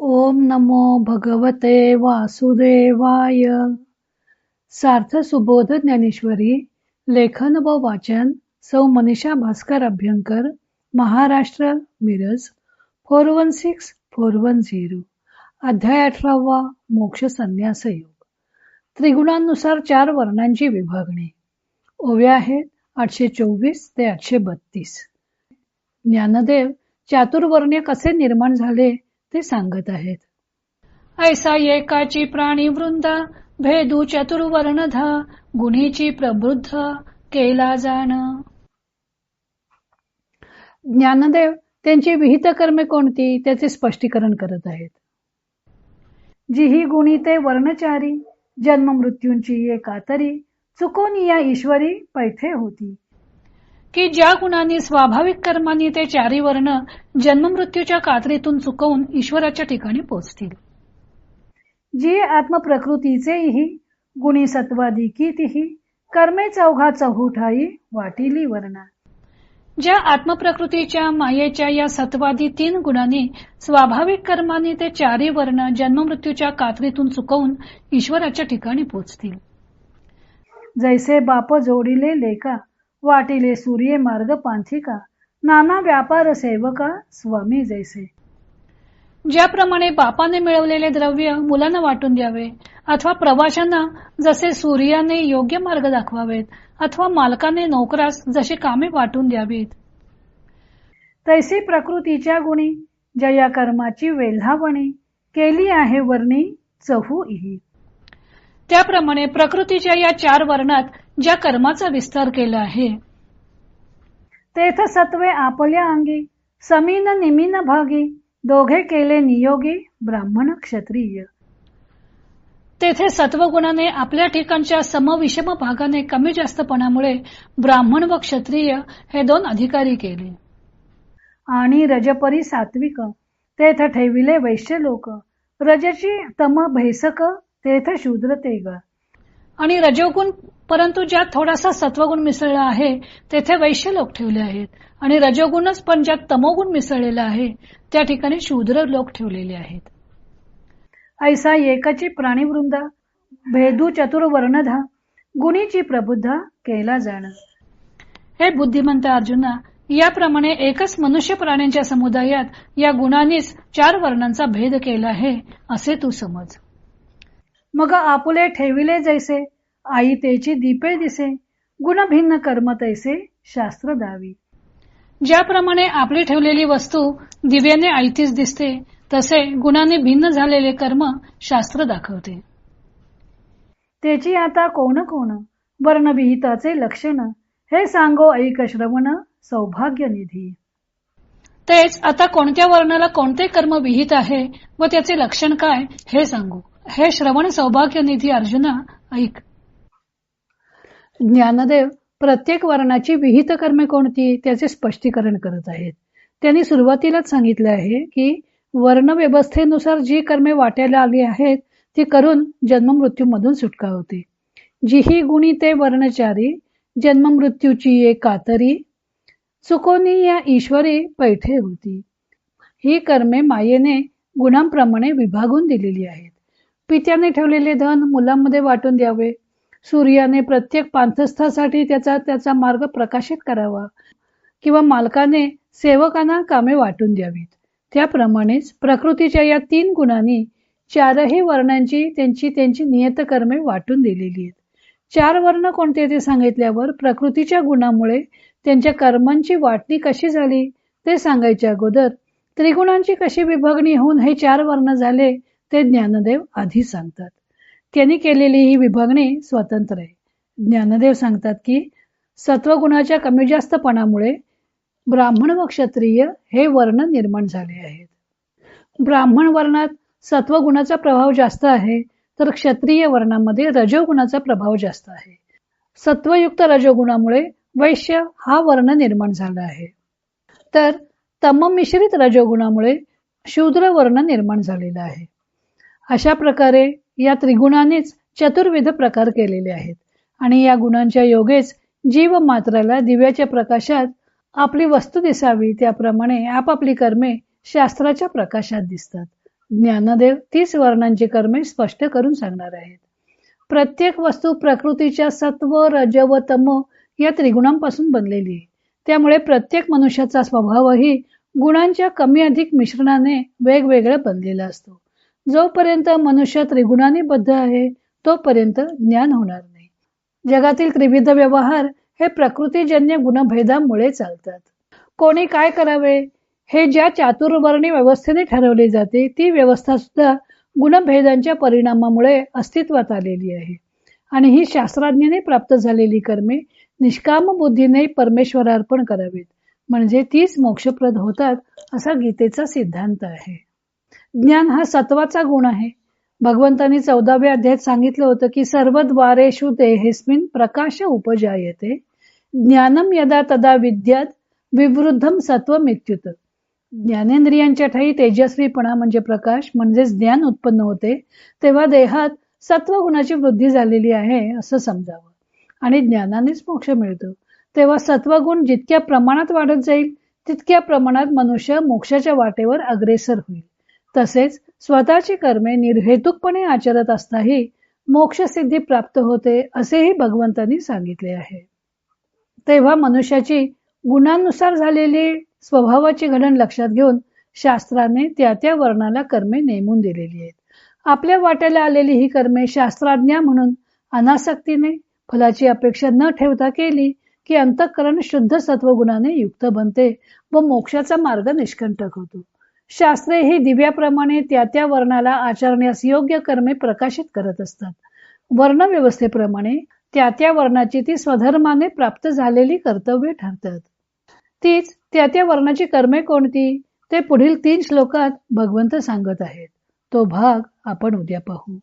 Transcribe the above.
ओम नमो भगवते वासुदेवाय. सार्थ सुबोध ज्ञानेश्वरी लेखन व वाचन सौ Manisha Bhaskar Abhyankar Maharashtra Miraj four one six four one zero. अध्याय अठरावा मोक्ष संन्यास योग त्रिगुणांनुसार चार वर्णांची विभागणी. ओव्या आहेत आठशे चोवीस ते आठशे बत्तीस. ज्ञानदेव चातुर्वर्ण्य कसे निर्माण झाले? ते सांगत आहेत. ऐसा एकाची प्राणी वृंदा भेदू चतुर्वर्णधा गुणीची प्रबुद्ध केला जाण. ज्ञानदेव त्यांची विहित कर्मे कोणती? त्याचे स्पष्टीकरण करत आहेत. जी ही गुणी ते वर्णचारी जन्म मृत्यूंची ये कातरी चुकून या ईश्वरी पैठे होती. की ज्या गुणांनी स्वाभाविक कर्मांनी ते चारी वर्ण जन्ममृत्यूच्या कात्रीतून चुकवून ईश्वराच्या ठिकाणी पोचतील. जी आत्मप्रकृतीचेही गुणी सत्वादी की तिही कर्मे चौघा चौहुठाई वाटिली वर्णा. ज्या आत्मप्रकृतीच्या मायेच्या या सत्वादी तीन गुणांनी स्वाभाविक कर्मांनी ते चारी वर्ण जन्ममृत्यूच्या कात्रीतून चुकवून ईश्वराच्या ठिकाणी पोचतील. जैसे बाप जोडिले लेका वाटिले सूर्य मार्ग पांथिका नाना व्यापार सेवका स्वामी जैसे. ज्याप्रमाणे बापाने मिळवलेले द्रव्य मुलांना वाटून द्यावे अथवा प्रवाशांना जसे सूर्याने योग्य मार्ग दाखवावेत अथवा मालकाने नोकरास जशी कामे वाटून द्यावीत. तैसी प्रकृतीच्या गुणी जया कर्माची वेल्हावणी केली आहे वर्णी चहू इही त्याप्रमाणे प्रकृतीच्या या चार वर्णात ज्या कर्माचा विस्तार केला आहे. तेथ सत्वे आपल्या अंगी समीन निमीन भागी दोघे केले नियोगी ब्राह्मण क्षत्रिय. तेथे सत्वगुणाने आपल्या ठिकाणच्या समविषम भागाने कमी जास्तपणामुळे ब्राह्मण व क्षत्रिय हे दोन अधिकारी केले. आणि रजपरी सात्विक तेथ ठेविले वैश्य लोक. रजची तम भैसक तेथ शूद्र तेग. आणि रजोगुण परंतु ज्यात थोडासा सत्वगुण मिसळला आहे तेथे वैश्य लोक ठेवले आहेत. आणि रजोगुणच पण ज्यात तमोगुण मिसळलेला आहे त्या ठिकाणी शूद्र लोक ठेवलेले आहेत. ऐसा एकाची प्राणीवृंदा भेदू चतुर्वर्णधा गुणीची प्रबुद्धा केला जाण. हे बुद्धिमंत अर्जुना याप्रमाणे एकच मनुष्य प्राण्यांच्या समुदायात या गुणांनीच चार वर्णांचा भेद केला आहे असे तू समज. मग आपुले ठेविले जैसे आई तेची दीपे दिसे गुण भिन्न कर्म तैसे शास्त्र दावी. ज्याप्रमाणे आपली ठेवलेली वस्तू दिव्याने आयतीच दिसते तसे गुणाने भिन्न झालेले कर्म शास्त्र दाखवते. त्याची आता कोण कोण वर्णविहिताचे लक्षण हे सांगो ऐक श्रवण सौभाग्य निधी. तेच आता कोणत्या वर्णाला कोणते कर्म विहित आहे व त्याचे लक्षण काय हे सांगू. हे श्रवण सौभाग्य निधी अर्जुना ऐक. ज्ञानदेव प्रत्येक वर्णाची विहित कर्मे कोणती त्याचे स्पष्टीकरण करत आहेत. त्यांनी सुरुवातीलाच सांगितले आहे की वर्ण व्यवस्थेनुसार जी कर्मे वाट्याला आली आहेत ती करून जन्ममृत्यूमधून सुटका होते. जी ही गुणी ते वर्णचारी जन्ममृत्यूची एक कातरी चुकोनी या ईश्वरी पैठे होती. ही कर्मे मायेने गुणांप्रमाणे विभागून दिलेली आहेत. पित्याने ठेवलेले धन मुलांमध्ये वाटून द्यावे सूर्याने प्रत्येक पांथस्थासाठी त्याचा त्याचा मार्ग प्रकाशित करावा किंवा मालकाने सेवकांना कामे वाटून द्यावीत. त्याप्रमाणेच प्रकृतीच्या या तीन गुणांनी चारही वर्णांची त्यांची त्यांची नियत कर्मे वाटून दिलेली आहेत. चार वर्ण कोणते ते सांगितल्यावर प्रकृतीच्या गुणामुळे त्यांच्या कर्मांची वाटणी कशी झाली ते सांगायच्या अगोदर त्रिगुणांची कशी विभागणी होऊन हे चार वर्ण झाले ते ज्ञानदेव आधी सांगतात. त्यांनी केलेली ही विभागणी स्वतंत्र आहे. ज्ञानदेव सांगतात की सत्वगुणाच्या कमी जास्तपणामुळे ब्राह्मण व क्षत्रिय हे वर्ण निर्माण झाले आहेत. ब्राह्मण वर्णात सत्वगुणाचा प्रभाव जास्त आहे तर क्षत्रिय वर्णामध्ये रजोगुणाचा प्रभाव जास्त आहे. सत्वयुक्त रजोगुणामुळे वैश्य हा वर्ण निर्माण झाला आहे. तर तम मिश्रित रजोगुणामुळे शूद्र वर्ण निर्माण झालेला आहे. अशा प्रकारे या त्रिगुणानेच चतुर्विध प्रकार केलेले आहेत. आणि या गुणांच्या योगेच जीव मात्राला दिव्याच्या प्रकाशात आपली वस्तू दिसावी त्याप्रमाणे आपापली कर्मे शास्त्राच्या प्रकाशात दिसतात. ज्ञानदेव तीस वर्णांची कर्मे स्पष्ट करून सांगणार आहेत. प्रत्येक वस्तू प्रकृतीच्या सत्व रज व तम या त्रिगुणांपासून बनलेली आहे. त्यामुळे प्रत्येक मनुष्याचा स्वभावही गुणांच्या कमी अधिक मिश्रणाने वेगवेगळा बनलेला असतो. जोपर्यंत मनुष्य त्रिगुणाने बद्ध आहे तोपर्यंत ज्ञान होणार नाही. जगातील त्रिविध व्यवहार हे प्रकृतीजन्य गुणभेदामुळे चालतात. कोणी काय करावे? हे ज्या चातुर्वर्णी व्यवस्थेने ठरवले जाते ती व्यवस्था सुद्धा गुणभेदांच्या परिणामामुळे अस्तित्वात आलेली आहे. आणि ही शास्त्रज्ञाने प्राप्त झालेली कर्मे निष्काम बुद्धीने परमेश्वरार्पण करावीत. म्हणजे तीच मोक्षप्रद होतात असा गीतेचा सिद्धांत आहे. ज्ञान हा सत्वाचा गुण आहे. भगवंतांनी चौदाव्या अध्यायात सांगितलं होतं की सर्व द्वारेषु देहेस्मिन प्रकाश उपजायते. ज्ञानम यदा तदा विद्यात विवृद्धम सत्व मित्युत ज्ञानेंद्रियांच्या ठाई तेजस्वीपणा म्हणजे प्रकाश म्हणजेच ज्ञान उत्पन्न होते तेव्हा देहात सत्व गुणाची वृद्धी झालेली आहे असं समजावं. आणि ज्ञानानेच मोक्ष मिळतो. तेव्हा सत्वगुण जितक्या प्रमाणात वाढत जाईल तितक्या प्रमाणात मनुष्य मोक्षाच्या वाटेवर अग्रेसर होईल. तसेच स्वतःची कर्मे निर्हेतुकपणे आचरत असताही मोक्षसिद्धी प्राप्त होते असेही भगवंतांनी सांगितले आहे. तेव्हा मनुष्याची गुणांनुसार झालेली स्वभावाची घडण लक्षात घेऊन शास्त्राने त्या त्या वर्णाला कर्मे नेमून दिलेली आहेत. आपल्या वाट्याला आलेली ही कर्मे शास्त्राज्ञा म्हणून अनासक्तीने फलाची अपेक्षा न ठेवता केली की अंतःकरण शुद्ध सत्वगुणाने युक्त बनते व मोक्षाचा मार्ग निष्कंटक होतो. शास्त्रे ही दिव्याप्रमाणे त्या त्या वर्णाला आचरण्यास योग्य कर्मे प्रकाशित करत असतात. वर्ण व्यवस्थेप्रमाणे त्या त्या वर्णाची ती स्वधर्माने प्राप्त झालेली कर्तव्य ठरतात. तीच त्या त्या वर्णाची कर्मे कोणती? ते पुढील तीन श्लोकात भगवंत सांगत आहेत. तो भाग आपण उद्या पाहू.